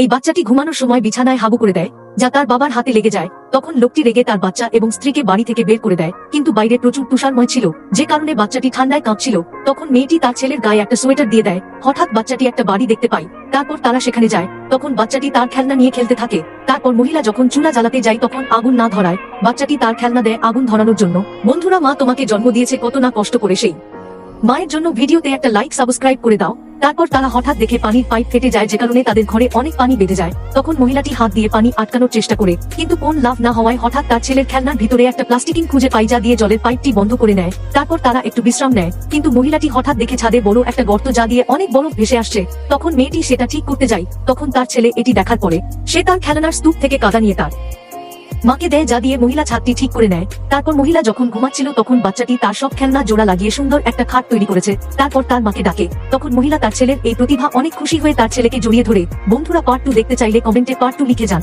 এই বাচ্চাটি ঘুমানোর সময় বিছানায় হাবু করে দেয়, যা তার বাবার হাতে লেগে যায়। তখন লোকটি রেগে তার বাচ্চা এবং স্ত্রীকে বাড়ি থেকে বের করে দেয়। কিন্তু বাইরে প্রচুর তুষারময় ছিল। যে কারণে বাচ্চাটি ঠান্ডায় কাঁপছিল। তখন মেয়েটি তার ছেলের গায়ে একটা সোয়েটার দিয়ে দেয়। হঠাৎ বাচ্চাটি একটা বাড়ি দেখতে পায়। তারপর তারা সেখানে যায়। তখন বাচ্চাটি তার খেলনা নিয়ে খেলতে থাকে। তারপর মহিলা যখন চুলা জ্বালাতে যায়, তখন আগুন না ধরায়। বাচ্চাটি তার খেলনা দেয় আগুন ধরানোর জন্য। বন্ধুরা, মা তোমাকে জন্ম দিয়েছে কত না কষ্ট করে সেই। মায়ের জন্য ভিডিওতে একটা লাইক সাবস্ক্রাইব করে দাও। তারপর তারা হঠাৎ দেখে পানির পাইপ ফেটে যায় যে কারণে তাদের ঘরে অনেক পানি বেঁধে যায়। তখন মহিলাটি হাত দিয়ে পানি আটকানোর চেষ্টা করে, কিন্তু কোন লাভ না হওয়ায় হঠাৎ তার ছেলের খেলনার ভিতরে একটা প্লাস্টিকিং খুঁজে পাই যা দিয়ে জলের পাইপটি বন্ধ করে নেয়। তারপর তারা একটু বিশ্রাম নেয়, কিন্তু মহিলাটি হঠাৎ দেখে ছাদে বড় একটা গর্ত যা দিয়ে অনেক বরফ ভেসে আসছে। তখন মেয়েটি সেটা ঠিক করতে যায়, তখন তার ছেলে এটি দেখার পরে, সে তার খেলনার স্তূপ থেকে কাদা নিয়ে তার মাকে দেয় যা দিয়ে মহিলা ছাদটি ঠিক করে নেয়। তারপর মহিলা যখন ঘুমাচ্ছিল, তখন বাচ্চাটি তার সব খেলনা জোড়া লাগিয়ে সুন্দর একটা খাট তৈরি করেছে। তারপর তার মাকে ডাকে। তখন মহিলা তার ছেলের এই প্রতিভা অনেক খুশি হয়ে তার ছেলেকে জড়িয়ে ধরে। বন্ধুরা পার্ট টু দেখতে চাইলে কমেন্টে পার্ট টু লিখে যান।